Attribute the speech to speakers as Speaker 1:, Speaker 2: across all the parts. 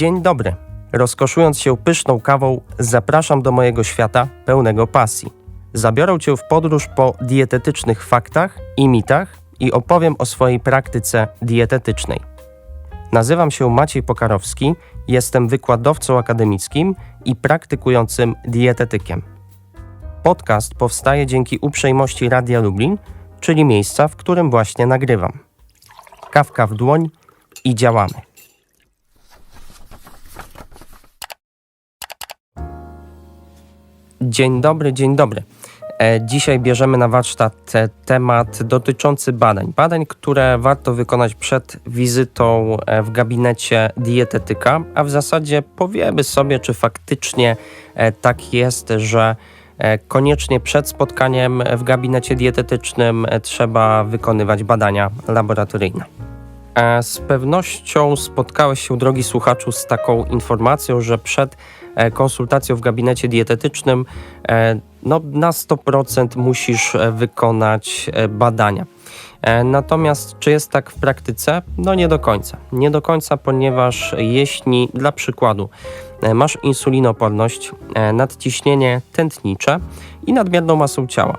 Speaker 1: Dzień dobry. Rozkoszując się pyszną kawą, zapraszam do mojego świata pełnego pasji. Zabiorę Cię w podróż po dietetycznych faktach i mitach i opowiem o swojej praktyce dietetycznej. Nazywam się Maciej Pokarowski, jestem wykładowcą akademickim i praktykującym dietetykiem. Podcast powstaje dzięki uprzejmości Radia Lublin, czyli miejsca, w którym właśnie nagrywam. Kawka w dłoń i działamy. Dzień dobry, dzień dobry. E, Dzisiaj bierzemy na warsztat temat dotyczący badań. Badań, które warto wykonać przed wizytą e, w gabinecie dietetyka, a w zasadzie powiemy sobie, czy faktycznie e, tak jest, że koniecznie przed spotkaniem w gabinecie dietetycznym trzeba wykonywać badania laboratoryjne. Z pewnością spotkałeś się, drogi słuchaczu, z taką informacją, że przed e, konsultacją w gabinecie dietetycznym e, no, na 100% musisz e, wykonać badania. Natomiast czy jest tak w praktyce? No nie do końca. Nie do końca, ponieważ jeśli dla przykładu masz insulinoporność, nadciśnienie tętnicze i nadmierną masę ciała,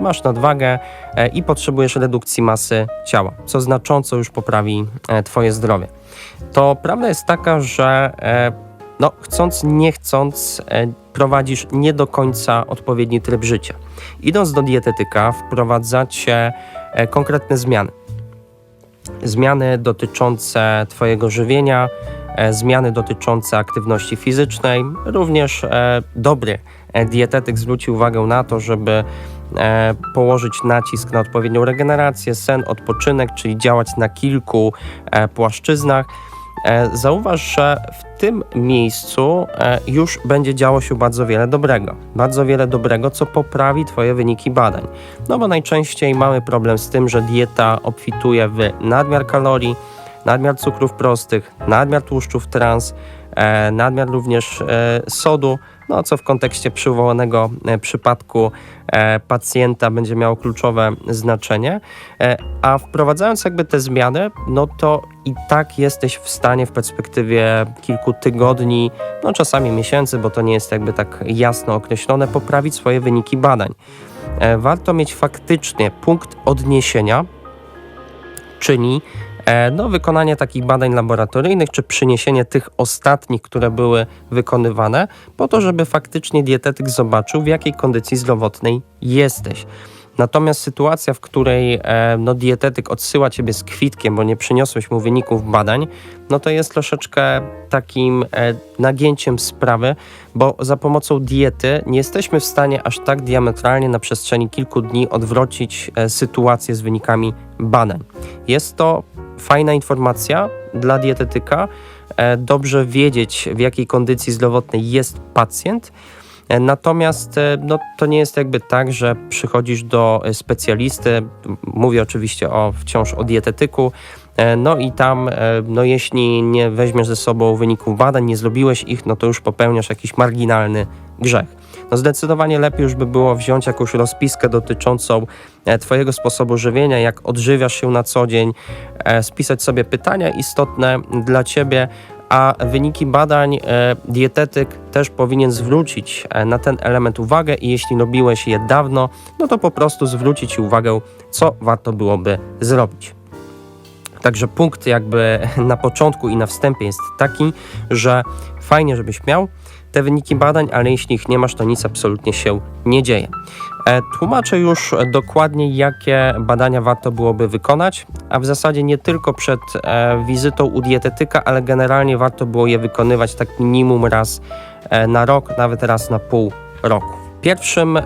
Speaker 1: masz nadwagę e, i potrzebujesz redukcji masy ciała, co znacząco już poprawi e, Twoje zdrowie. To prawda jest taka, że e, no, chcąc, nie chcąc, e, prowadzisz nie do końca odpowiedni tryb życia. Idąc do dietetyka, wprowadzacie e, konkretne zmiany. Zmiany dotyczące Twojego żywienia, e, zmiany dotyczące aktywności fizycznej. Również e, dobry e, dietetyk zwróci uwagę na to, żeby e, położyć nacisk na odpowiednią regenerację, sen, odpoczynek, czyli działać na kilku e, płaszczyznach. E, Zauważ, że w tym miejscu e, już będzie działo się bardzo wiele dobrego. Bardzo wiele dobrego, co poprawi Twoje wyniki badań. No bo najczęściej mamy problem z tym, że dieta obfituje w nadmiar kalorii, nadmiar cukrów prostych, nadmiar tłuszczów trans, e, nadmiar również e, sodu, no co w kontekście przywołanego e, przypadku pacjenta będzie miało kluczowe znaczenie. A wprowadzając jakby te zmiany, no to i tak jesteś w stanie w perspektywie kilku tygodni, no czasami miesięcy, bo to nie jest jakby tak jasno określone, poprawić swoje wyniki badań. Warto mieć faktycznie punkt odniesienia, czyli no, wykonanie takich badań laboratoryjnych, czy przyniesienie tych ostatnich, które były wykonywane, po to, żeby faktycznie dietetyk zobaczył, w jakiej kondycji zdrowotnej jesteś. Natomiast sytuacja, w której e, no, dietetyk odsyła ciebie z kwitkiem, bo nie przyniosłeś mu wyników badań, no to jest troszeczkę takim e, nagięciem sprawy, bo za pomocą diety nie jesteśmy w stanie aż tak diametralnie na przestrzeni kilku dni odwrócić e, sytuację z wynikami badań. Jest to fajna informacja dla dietetyka. E, dobrze wiedzieć, w jakiej kondycji zdrowotnej jest pacjent. E, Natomiast e, no, to nie jest jakby tak, że przychodzisz do specjalisty, mówię oczywiście o, wciąż o dietetyku, no i tam, no jeśli nie weźmiesz ze sobą wyników badań, nie zrobiłeś ich, no to już popełniasz jakiś marginalny grzech. No zdecydowanie lepiej już by było wziąć jakąś rozpiskę dotyczącą e, Twojego sposobu żywienia, jak odżywiasz się na co dzień, e, spisać sobie pytania istotne dla Ciebie, a wyniki badań e, dietetyk też powinien zwrócić na ten element uwagę i jeśli robiłeś je dawno, no to po prostu zwrócić Ci uwagę, co warto byłoby zrobić. Także punkt jakby na początku i na wstępie jest taki, że fajnie, żebyś miał te wyniki badań, ale jeśli ich nie masz, to nic absolutnie się nie dzieje. E, Tłumaczę już dokładnie, jakie badania warto byłoby wykonać, a w zasadzie nie tylko przed e, wizytą u dietetyka, ale generalnie warto było je wykonywać tak minimum raz e, na rok, nawet raz na pół roku. Pierwszym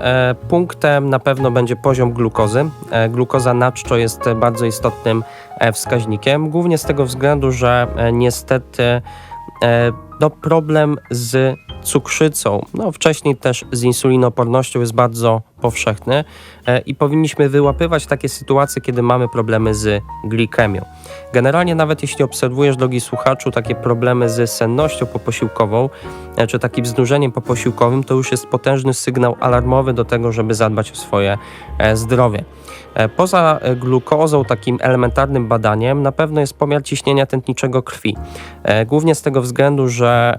Speaker 1: punktem na pewno będzie poziom glukozy. Glukoza na czczo jest bardzo istotnym wskaźnikiem, głównie z tego względu, że e, niestety e, no, problem z cukrzycą, no wcześniej też z insulinopornością jest bardzo powszechny e, i powinniśmy wyłapywać takie sytuacje, kiedy mamy problemy z glikemią. Generalnie nawet jeśli obserwujesz, drogi słuchaczu, takie problemy z sennością poposiłkową, e, czy takim wznużeniem poposiłkowym, to już jest potężny sygnał alarmowy do tego, żeby zadbać o swoje e, zdrowie. Poza glukozą, takim elementarnym badaniem, na pewno jest pomiar ciśnienia tętniczego krwi. Głównie z tego względu, że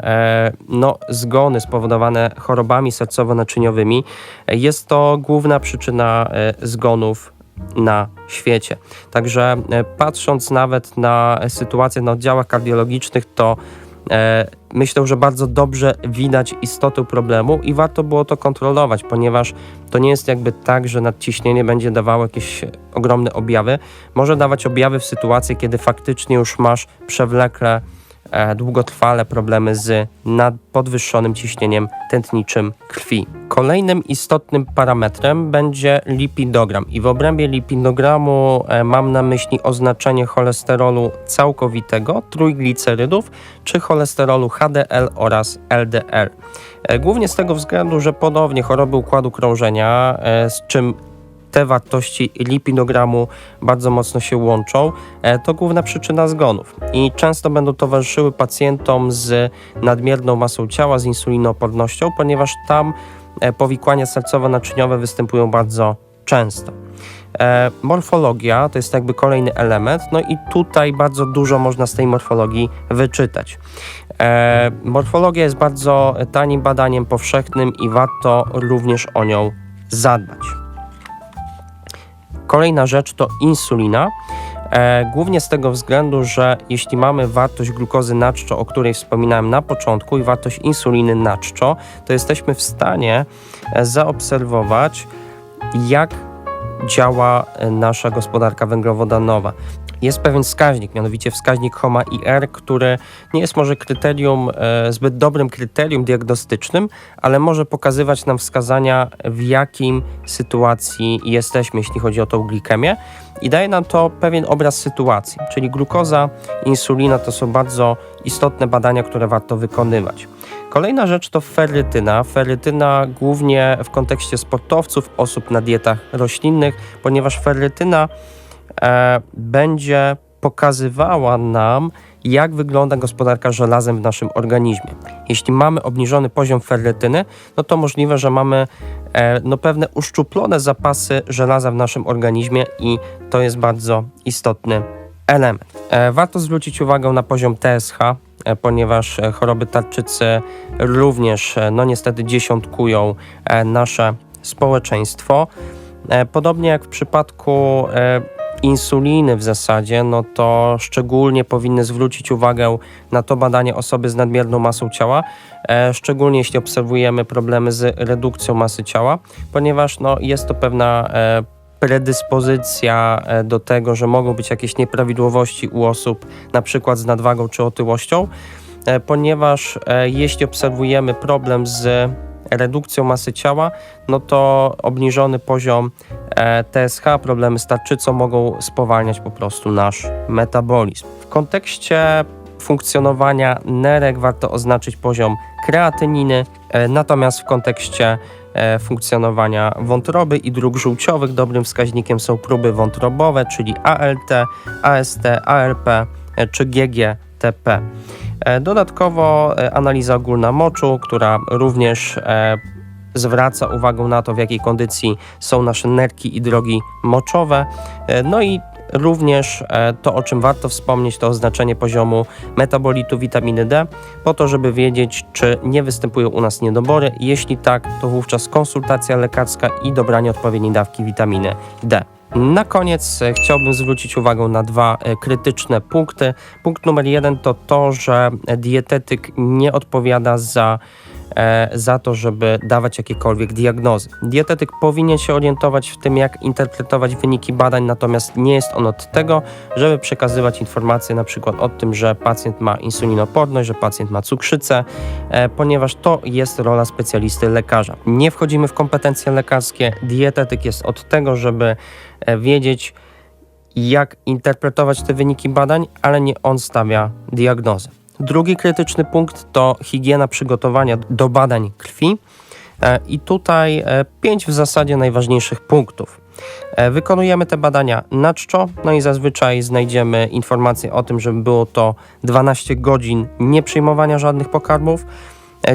Speaker 1: no, zgony spowodowane chorobami sercowo-naczyniowymi jest to główna przyczyna e, zgonów na świecie. Także e, patrząc nawet na sytuację na oddziałach kardiologicznych, to e, myślę, że bardzo dobrze widać istotę problemu i warto było to kontrolować, ponieważ to nie jest jakby tak, że nadciśnienie będzie dawało jakieś ogromne objawy. Może dawać objawy w sytuacji, kiedy faktycznie już masz przewlekle, długotrwale problemy z podwyższonym ciśnieniem tętniczym krwi. Kolejnym istotnym parametrem będzie lipidogram i w obrębie lipidogramu e, mam na myśli oznaczenie cholesterolu całkowitego, trójglicerydów czy cholesterolu HDL oraz LDL. E, Głównie z tego względu, że ponownie choroby układu krążenia, e, z czym te wartości lipidogramu bardzo mocno się łączą, e, to główna przyczyna zgonów i często będą towarzyszyły pacjentom z nadmierną masą ciała, z insulinoopornością, ponieważ tam e, powikłania sercowo-naczyniowe występują bardzo często. E, morfologia to jest jakby kolejny element, no i tutaj bardzo dużo można z tej morfologii wyczytać. Morfologia jest bardzo tanim badaniem powszechnym i warto również o nią zadbać. Kolejna rzecz to insulina. E, głównie z tego względu, że jeśli mamy wartość glukozy na czczo, o której wspominałem na początku, i wartość insuliny na czczo, to jesteśmy w stanie e, zaobserwować, jak działa e, nasza gospodarka węglowodanowa. Jest pewien wskaźnik, mianowicie wskaźnik HOMA-IR, który nie jest może kryterium, e, zbyt dobrym kryterium diagnostycznym, ale może pokazywać nam wskazania, w jakim sytuacji jesteśmy, jeśli chodzi o tą glikemię. I daje nam to pewien obraz sytuacji, czyli glukoza, insulina to są bardzo istotne badania, które warto wykonywać. Kolejna rzecz to ferrytyna. Ferrytyna głównie w kontekście sportowców, osób na dietach roślinnych, ponieważ ferrytyna e, będzie pokazywała nam, jak wygląda gospodarka żelazem w naszym organizmie. Jeśli mamy obniżony poziom ferrytyny, no to możliwe, że mamy e, no, pewne uszczuplone zapasy żelaza w naszym organizmie i to jest bardzo istotny element. E, warto zwrócić uwagę na poziom TSH, e, ponieważ e, choroby tarczycy również, e, no niestety, dziesiątkują e, nasze społeczeństwo. Podobnie jak w przypadku insuliny w zasadzie, no to szczególnie powinny zwrócić uwagę na to badanie osoby z nadmierną masą ciała, e, szczególnie jeśli obserwujemy problemy z redukcją masy ciała, ponieważ no, jest to pewna e, predyspozycja e, do tego, że mogą być jakieś nieprawidłowości u osób, na przykład z nadwagą czy otyłością, ponieważ jeśli obserwujemy problem z redukcją masy ciała, no to obniżony poziom e, TSH, problemy z tarczycą mogą spowalniać po prostu nasz metabolizm. W kontekście funkcjonowania nerek warto oznaczyć poziom kreatyniny, e, natomiast w kontekście e, funkcjonowania wątroby i dróg żółciowych dobrym wskaźnikiem są próby wątrobowe, czyli ALT, AST, ALP e, czy GGTP. E, Dodatkowo e, analiza ogólna moczu, która również e, zwraca uwagę na to, w jakiej kondycji są nasze nerki i drogi moczowe. No i również to, o czym warto wspomnieć, to oznaczenie poziomu metabolitu witaminy D, po to, żeby wiedzieć, czy nie występują u nas niedobory. Jeśli tak, to wówczas konsultacja lekarska i dobranie odpowiedniej dawki witaminy D. Na koniec e, chciałbym zwrócić uwagę na dwa e, krytyczne punkty. Punkt numer jeden to to, że dietetyk nie odpowiada za, za to, żeby dawać jakiekolwiek diagnozy. Dietetyk powinien się orientować w tym, jak interpretować wyniki badań, natomiast nie jest on od tego, żeby przekazywać informacje na przykład o tym, że pacjent ma insulinoporność, że pacjent ma cukrzycę, e, ponieważ to jest rola specjalisty lekarza. Nie wchodzimy w kompetencje lekarskie. Dietetyk jest od tego, żeby e, wiedzieć, jak interpretować te wyniki badań, ale nie on stawia diagnozę. Drugi krytyczny punkt to higiena przygotowania do badań krwi. E, I tutaj e, pięć w zasadzie najważniejszych punktów. E, Wykonujemy te badania na czczo, no i zazwyczaj znajdziemy informację o tym, żeby było to 12 godzin nie przyjmowania żadnych pokarmów.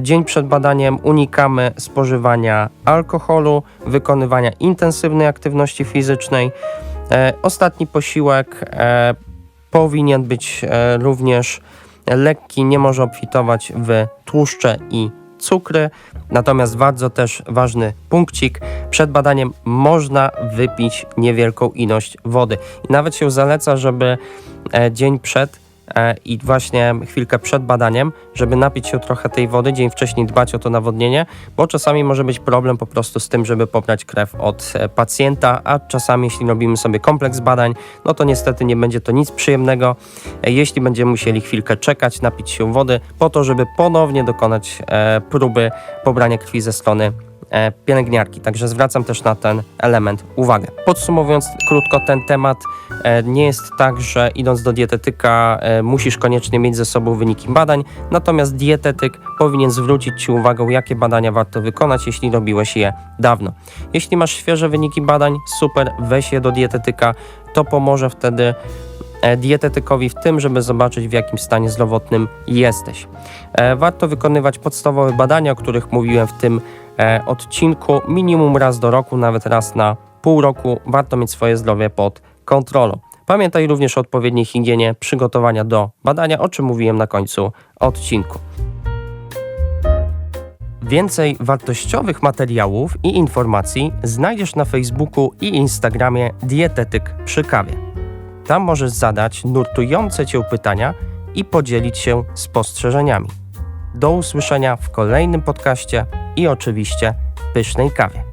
Speaker 1: Dzień przed badaniem unikamy spożywania alkoholu, wykonywania intensywnej aktywności fizycznej. Ostatni posiłek powinien być również lekki, nie może obfitować w tłuszcze i cukry. Natomiast bardzo też ważny punkcik, przed badaniem można wypić niewielką ilość wody. I nawet się zaleca, żeby e, dzień przed i właśnie chwilkę przed badaniem, żeby napić się trochę tej wody, dzień wcześniej dbać o to nawodnienie, bo czasami może być problem po prostu z tym, żeby pobrać krew od e, pacjenta, a czasami jeśli robimy sobie kompleks badań, no to niestety nie będzie to nic przyjemnego, e, jeśli będziemy musieli chwilkę czekać, napić się wody, po to, żeby ponownie dokonać e, próby pobrania krwi ze strony e, pielęgniarki. Także zwracam też na ten element uwagę. Podsumowując krótko ten temat, e, nie jest tak, że idąc do dietetyka e, musisz koniecznie mieć ze sobą wyniki badań, natomiast dietetyk powinien zwrócić Ci uwagę, jakie badania warto wykonać, jeśli robiłeś je dawno. Jeśli masz świeże wyniki badań, super, weź je do dietetyka, to pomoże wtedy e, dietetykowi w tym, żeby zobaczyć w jakim stanie zdrowotnym jesteś. E, Warto wykonywać podstawowe badania, o których mówiłem w tym e, odcinku, minimum raz do roku, nawet raz na pół roku. Warto mieć swoje zdrowie pod kontrolą. Pamiętaj również o odpowiedniej higienie przygotowania do badania, o czym mówiłem na końcu odcinku. Więcej wartościowych materiałów i informacji znajdziesz na Facebooku i Instagramie Dietetyk przy kawie. Tam możesz zadać nurtujące Cię pytania i podzielić się spostrzeżeniami. Do usłyszenia w kolejnym podcaście i oczywiście pysznej kawie.